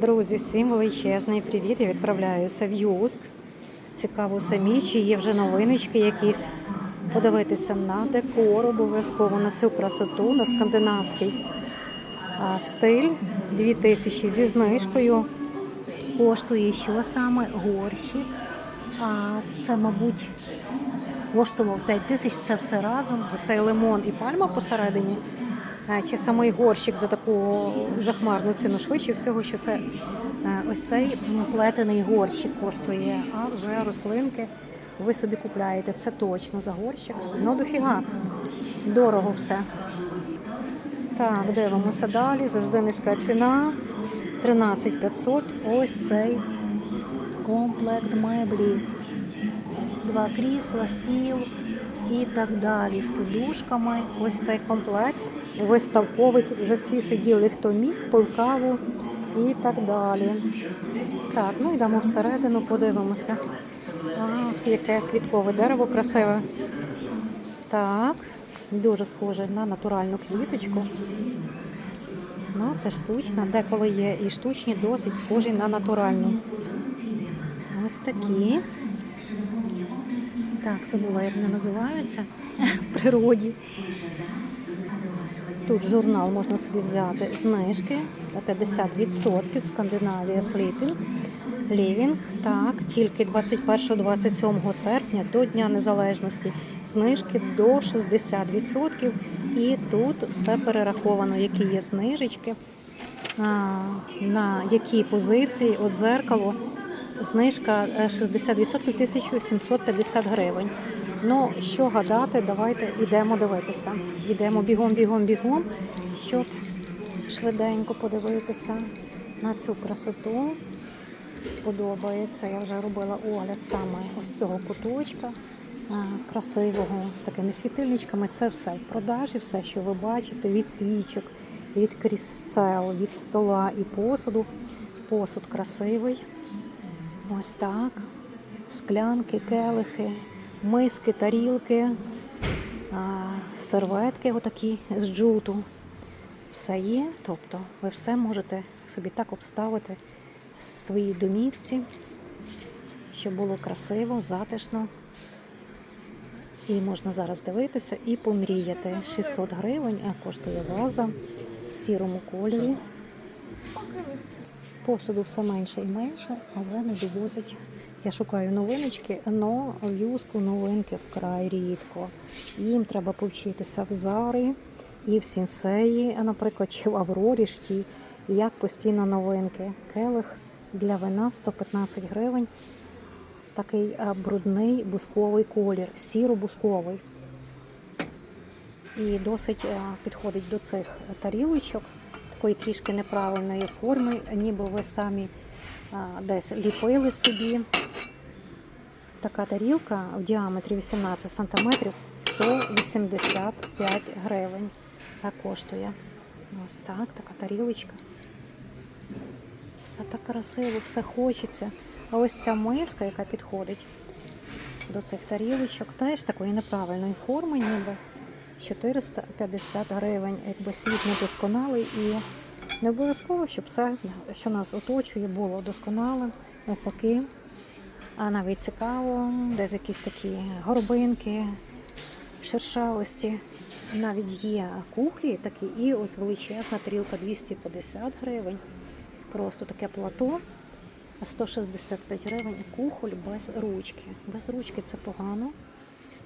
Друзі, всім величезний привіт. Я відправляюся в Юск. Цікаво самі, чи є вже новиночки якісь. Подивитися на декор, обов'язково на цю красоту, на скандинавський стиль. 2000 зі знижкою. Коштує що саме горщик. А це, мабуть, коштував 5 тисяч, це все разом. Оцей лимон і пальма посередині. Чи самий горщик за таку захмарну ціну швидше всього, що це е, ось цей плетений горщик коштує, а вже рослинки ви собі купляєте. Це точно за горщик. Ну дофіга. Дорого все. Так, дивимося далі. Завжди низька ціна. 13 500. Ось цей комплект меблів. Два крісла, стіл і так далі. З подушками. Ось цей комплект. Виставковий. Тут вже всі сиділи, хто міг, пив каву і так далі. Так, ну йдемо всередину, подивимося. А, яке квіткове дерево красиве. Так, дуже схоже на натуральну квіточку. Ну, це штучна, деколи є і штучні, досить схожі на натуральну. Ось такі. Так, забула, як вони називаються в природі. Тут журнал можна собі взяти знижки на 50% Скандинавія Sleeping. Living, так, тільки 21-27 серпня до Дня Незалежності. Знижки до 60%. І тут все перераховано, які є знижечки, на які позиції, от зеркало. Знижка е, 60% 1750 гривень. Ну, що гадати, давайте йдемо дивитися. Йдемо бігом, бігом, бігом, щоб швиденько подивитися на цю красоту. Подобається. Я вже робила огляд саме ось цього куточка красивого з такими світильничками. Це все в продажі, все, що ви бачите, від свічок, від крісел, від стола і посуду. Посуд красивий. Ось так. Склянки, келихи, миски, тарілки, серветки отакі з джуту. Все є, тобто ви все можете собі так обставити в своїй домівці, щоб було красиво, затишно. І можна зараз дивитися і помріяти. 600 гривень а коштує ваза в сірому кольорі. Посуду все менше і менше, але не довозять. Я шукаю новиночки, але в юску новинки вкрай рідко. Їм треба повчитися в Зарі і в Сінсеї, наприклад, чи в Аврорі ж як постійно новинки. Келих для вина 115 гривень. Такий брудний бусковий колір, сіро-бусковий. І досить підходить до цих тарілочок такої трішки неправильної форми, ніби ви самі десь ліпили собі. Така тарілка в діаметрі 18 см 185 гривень а коштує. Ось так, така тарілочка. Все так красиво, все хочеться. А ось ця миска, яка підходить до цих тарілочок, теж такої неправильної форми, ніби 450 гривень, якби світ недосконалий і не обов'язково, щоб все, що нас оточує, було досконале, навпаки. А навіть цікаво, десь якісь такі горбинки, шершавості. Навіть є кухлі такі, і ось величезна тарілка 250 гривень. Просто таке плато. 165 гривень кухоль без ручки. Без ручки це погано,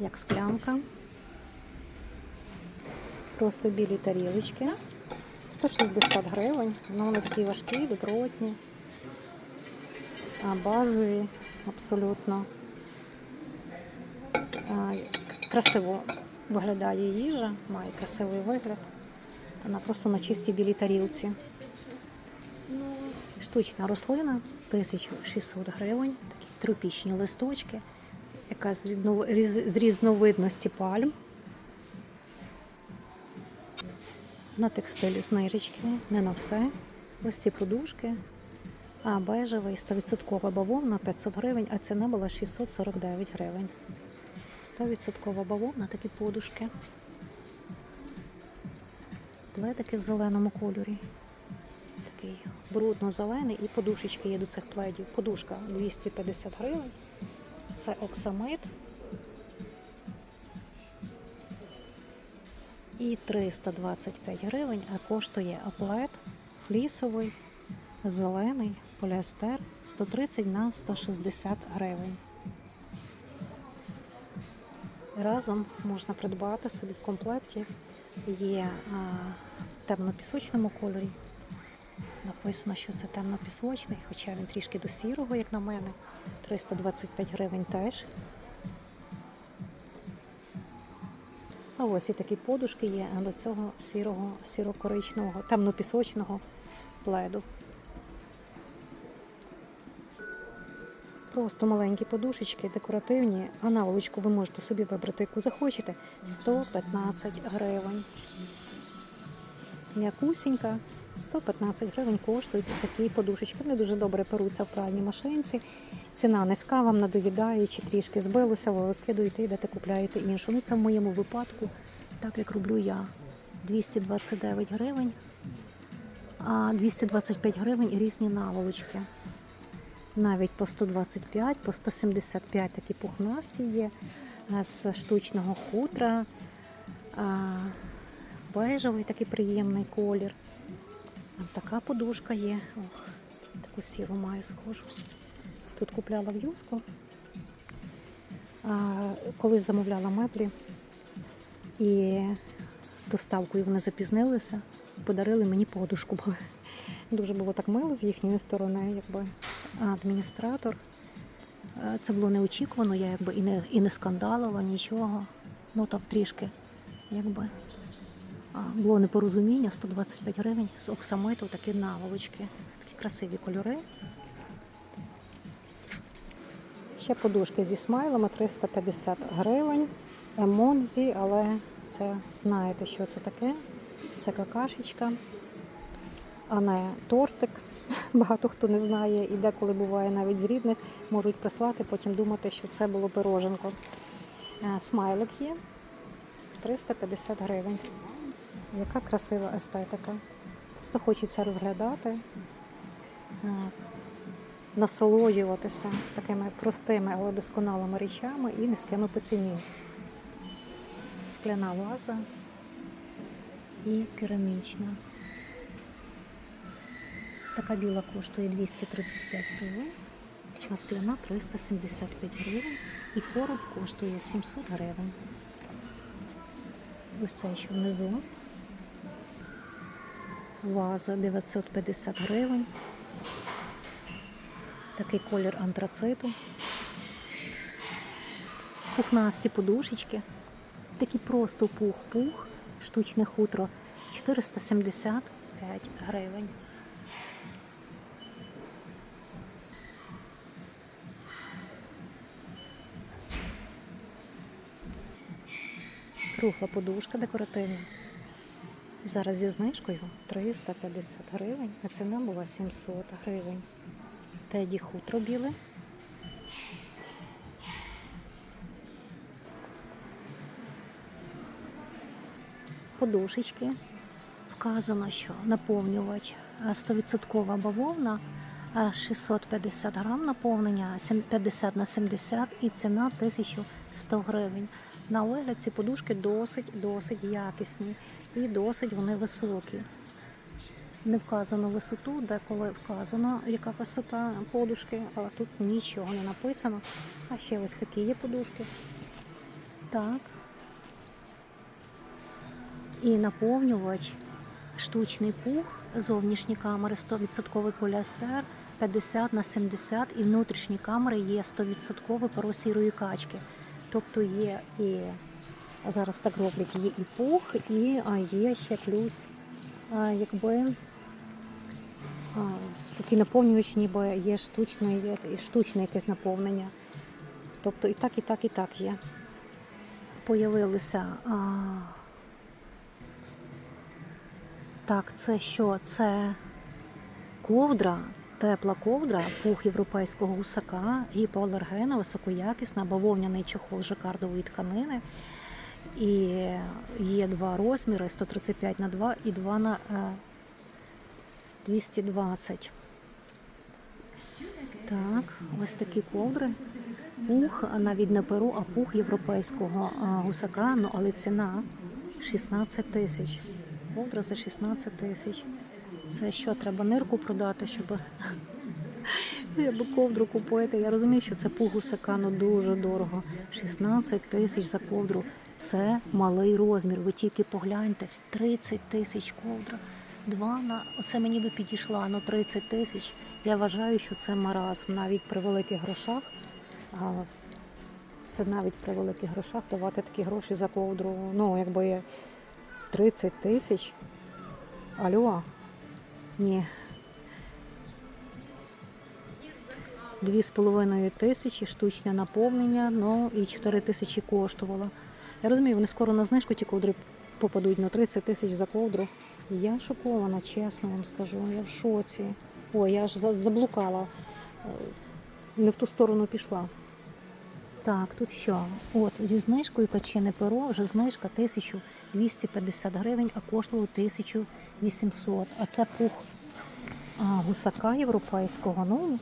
як склянка. Просто білі тарілочки. 160 гривень. Ну, вони такі важкі, добротні, а базові абсолютно. Красиво виглядає їжа, має красивий вигляд. Вона просто на чистій білій тарілці. Штучна рослина 1600 гривень, такі тропічні листочки, яка з різновидності пальм. На текстилі знижечки, не на все. Ось ці подушки. А бежевий 100% бавовна 500 гривень, а ціна була 649 гривень. 100% бавовна такі подушки. Пледики в зеленому кольорі. Такий брудно-зелений і подушечки є до цих пледів. Подушка 250 гривень. Це оксамит. І 325 гривень, а коштує аплет флісовий, зелений, поліестер 130 на 160 гривень. Разом можна придбати собі в комплекті. Є а, в темно-пісочному кольорі. Написано, що це темно-пісочний, хоча він трішки до сірого, як на мене. 325 гривень теж. Ось і такі подушки є до цього сірого, сіро-коричневого, темно-пісочного пледу. Просто маленькі подушечки, декоративні, а наволочку ви можете собі вибрати, яку захочете. 115 гривень. М'якусінька, 115 гривень коштують такі подушечки. Вони дуже добре перуться в пральній машинці. Ціна низька, вам надоїдає, чи трішки збилося, ви викидуєте, йдете, купляєте іншу. Ну це в моєму випадку, так як роблю я. 229 гривень, а 225 гривень і різні наволочки. Навіть по 125, по 175 такі пухнасті є е, з штучного хутра. а, Бежевий такий приємний колір. Така подушка є. Ох, таку сіру маю схожу. Тут купляла в Юску. Колись замовляла меблі і доставкою вони запізнилися, подарили мені подушку. Дуже було так мило з їхньої сторони, якби адміністратор. Це було неочікувано, я якби і не, і не скандалила, нічого. Ну так трішки, якби. Було непорозуміння, 125 гривень з оксамиту, такі наволочки, такі красиві кольори. Ще подушки зі смайлами 350 гривень. Емодзі, але це знаєте, що це таке. Це какашечка, а не тортик. Багато хто не знає, і деколи буває навіть з рідних, можуть прислати, потім думати, що це було пироженко. Е, Смайлик є 350 гривень. Яка красива естетика. Просто хочеться розглядати, е, насолоджуватися такими простими, але досконалими речами і низькими по ціні. Скляна ваза і керамічна. Така біла коштує 235 гривень, а скляна 375 гривень і короб коштує 700 гривень. Ось це що внизу. Ваза 950 гривень. Такий колір антрациту. Пухнасті подушечки. Такий просто пух-пух, штучне хутро 475 гривень. Кругла подушка декоративна. Зараз зі знижкою 350 гривень, а ціна була 700 гривень. Теді хутро біле. Подушечки. Вказано, що наповнювач е, 100% бавовна, е, 650 грам наповнення, сім- 50 на 70 і ціна 1100 гривень. На вигляд ці подушки досить досить якісні і досить вони високі. Не вказано висоту, деколи вказано, яка висота подушки, але тут нічого не написано. А ще ось такі є подушки. Так. І наповнювач, штучний пух, зовнішні камери 100% поліестер, 50 на 70 і внутрішні камери є 100% перо сірої качки. Тобто є і зараз так роблять, є і пух, і є ще плюс, якби такий наповнювач, ніби є штучне, є штучне якесь наповнення. Тобто і так, і так, і так є. Появилися. А, так, це що? Це ковдра, тепла ковдра, пух європейського гусака, гіпоалергена, високоякісна, бавовняний чохол жакардової тканини. І є два розміри 135 на 2 і 2 на е, 220. Так, ось такі ковдри. Пух, навіть не перу, а пух європейського гусака, ну але ціна 16 тисяч. Ковдра за 16 тисяч. Це що, треба нирку продати, щоб щоб ковдру купити. Я розумію, що це пух гусака, ну дуже дорого. 16 тисяч за ковдру. Це малий розмір. Ви тільки погляньте, 30 тисяч ковдра. Два на оце мені би підійшла, ну 30 тисяч. Я вважаю, що це маразм навіть при великих грошах. Це навіть при великих грошах давати такі гроші за ковдру. Ну, якби 30 тисяч. Алло? Ні. Дві з половиною тисячі штучне наповнення, ну і 4 тисячі коштувало. Я розумію, вони скоро на знижку ті ковдри попадуть на 30 тисяч за ковдру. Я шокована, чесно вам скажу. Я в шоці. Ой, я ж заблукала. Е, Не в ту сторону пішла. Так, тут що? От, зі знижкою качене перо, вже знижка 1250 гривень, а коштувало 1800. А це пух гусака європейського. Ну,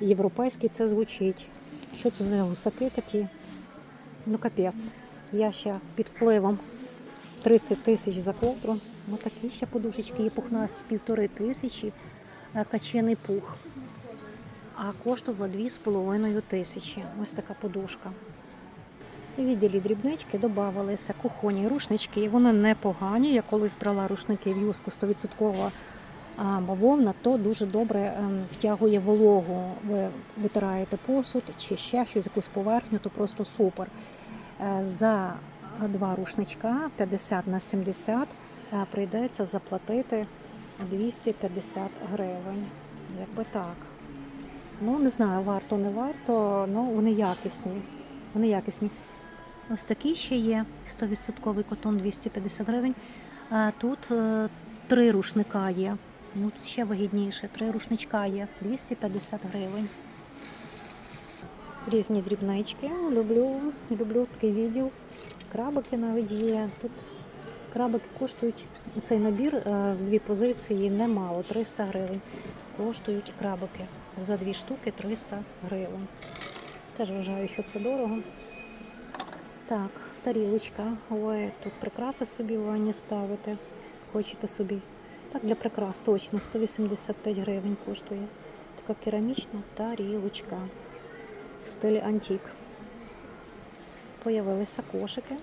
європейський це звучить. Що це за гусаки такі? Ну, капець. Я ще під впливом 30 тисяч за ковдру. Ну, такі ще подушечки є пухнасті, півтори тисячі, качений пух. А коштувала 2,5 тисячі. Ось така подушка. Відділі дрібнички додавалися кухонні рушнички. Вони непогані. Я колись брала рушники в юску 100% а, бавовна, то дуже добре ем, втягує вологу. Ви витираєте посуд чи ще щось, якусь поверхню, то просто супер. Е, За два рушничка 50 на 70 е, прийдеться заплатити 250 гривень. Якби так. Ну, не знаю, варто, не варто, ну вони якісні. Вони якісні. Ось такі ще є. 100% котон 250 гривень. А тут е, три рушника є. Ну тут ще вигідніше. Три рушничка є 250 гривень. Різні дрібнички. Люблю, люблю такий відділ. Крабики навіть є. Тут крабики коштують цей набір е, з дві позиції немало 300 гривень. Коштують крабики. За дві штуки 300 гривень. Теж вважаю, що це дорого. Так, тарілочка. Ой, тут прикраси собі в ванні ставити. Хочете собі. Так, для прикрас точно 185 гривень коштує. Така керамічна тарілочка в стилі антик. Появилися кошики.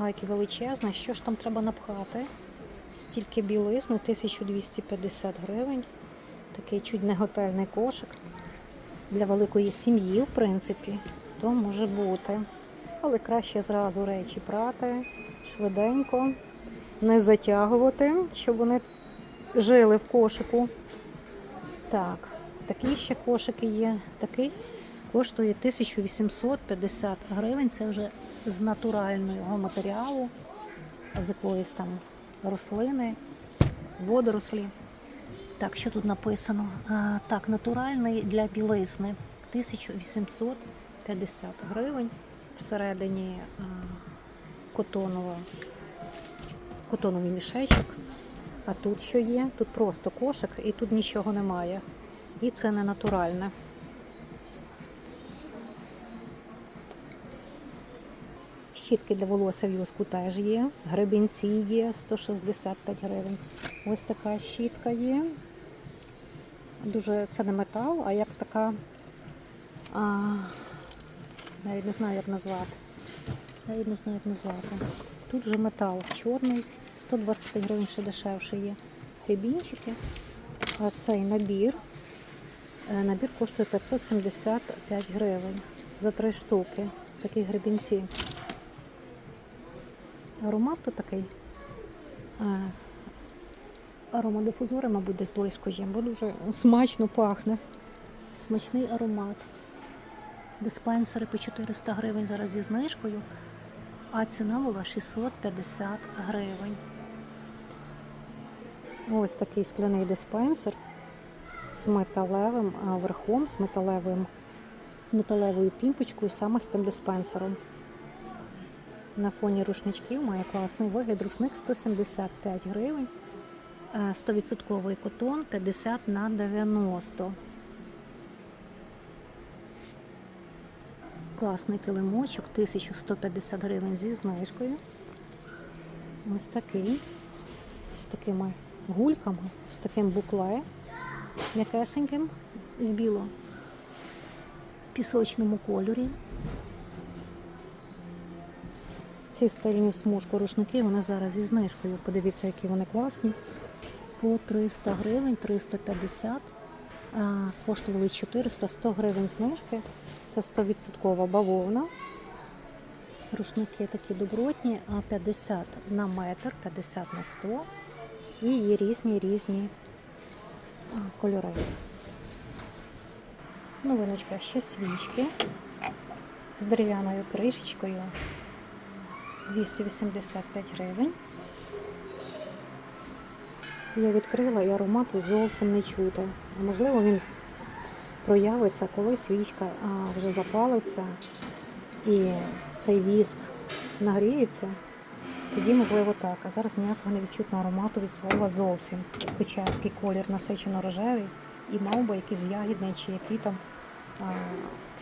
А, які величезні. Що ж там треба напхати? Стільки білизни, 1250 гривень. Такий чуть не готельний кошик. Для великої сім'ї, в принципі, то може бути. Але краще зразу речі прати, швиденько, не затягувати, щоб вони жили в кошику. Так, такі ще кошики є. Такий коштує 1850 гривень. Це вже з натурального матеріалу, з якоїсь там рослини, водорослі. Так, що тут написано? А, так, натуральний для білизни 1850 гривень. Всередині а, котонова, котоновий мішечок. А тут що є? Тут просто кошик і тут нічого немає. І це не натуральне. Щітки для волосся в юску теж є. Гребінці є 165 гривень. Ось така щітка є. Дуже це не метал, а як така. А, навіть не знаю, як назвати. Навіть не знаю, як назвати. Тут же метал чорний, 125 гривень ще дешевше є. Гребінчики. А цей набір. е, Набір коштує 575 гривень за три штуки. Такі гребінці. Аромат тут такий. е, Аромадифузори, мабуть, десь близько є, бо дуже смачно пахне. Смачний аромат. Диспенсери по 400 гривень зараз зі знижкою, а ціна була 650 гривень. Ось такий скляний диспенсер з металевим верхом, з металевим, з металевою пімпочкою, саме з тим диспенсером. На фоні рушничків має класний вигляд. Рушник 175 гривень. Е, 100% котон 50 на 90. Класний килимочок, 1150 гривень зі знижкою. Ось такий. З такими гульками, з таким букле м'якесеньким в біло пісочному кольорі. Ці стильні смужку рушники, вони зараз зі знижкою. Подивіться, які вони класні. По 300 гривень, 350. А, коштували 400, 100 гривень знижки. Це 100% бавовна. Рушники такі добротні, а 50 на метр, 50 на 100. І є різні різні кольори. Новиночка ще свічки з дерев'яною кришечкою. 285 гривень. Я відкрила і аромату зовсім не чути. Можливо, він проявиться, коли свічка вже запалиться і цей віск нагріється. Тоді, можливо, так. А зараз ніякого не відчутно аромату від слова зовсім. Хоча такий колір насичено рожевий і мав би якийсь ягідний чи який там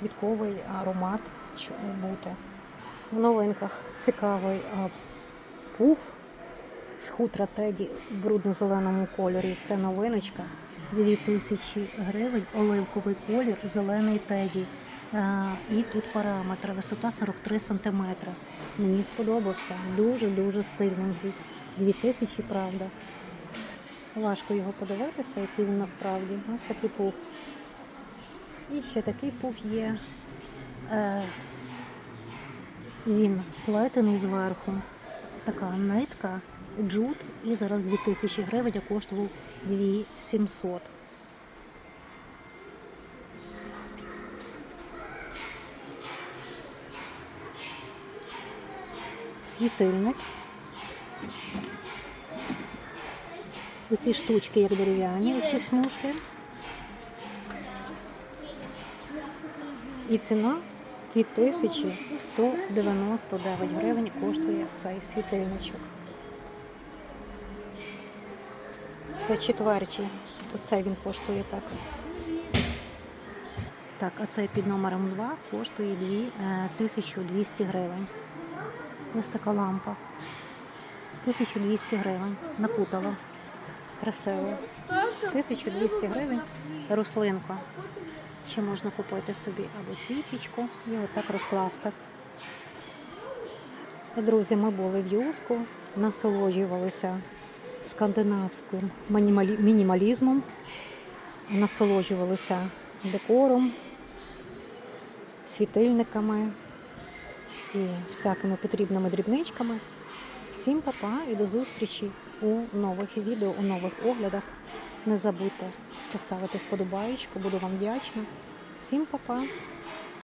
квітковий аромат бути. В новинках цікавий пуф з хутра Теді в брудно-зеленому кольорі. Це новиночка. 2000 гривень, оливковий колір, зелений теді. І тут параметр, висота 43 см. Мені сподобався. Дуже-дуже стильненький. 2000, правда. Важко його подивитися, який він насправді. Ось такий пуф. І ще такий пуф є. Е, він плетений зверху. Така нитка, джут, і зараз 2000 гривень, коштував 2700. Світильник. Оці штучки, як дерев'яні, оці смужки. І ціна 2199 гривень коштує цей світильничок. Це четвертій. Оцей він коштує так. Так, а цей під номером 2 коштує е, 1200 гривень. Ось така лампа. 1200 гривень. Напутала. Красиво. 1200 гривень. Рослинка. Ще можна купити собі або свічечку і отак розкласти. Друзі, ми були в Юску, насолоджувалися скандинавським мінімалі- мінімалізмом, насолоджувалися декором, світильниками і всякими потрібними дрібничками. Всім па-па і до зустрічі у нових відео, у нових оглядах. Не забудьте поставити вподобаєчку, буду вам вдячна. Всім па-па!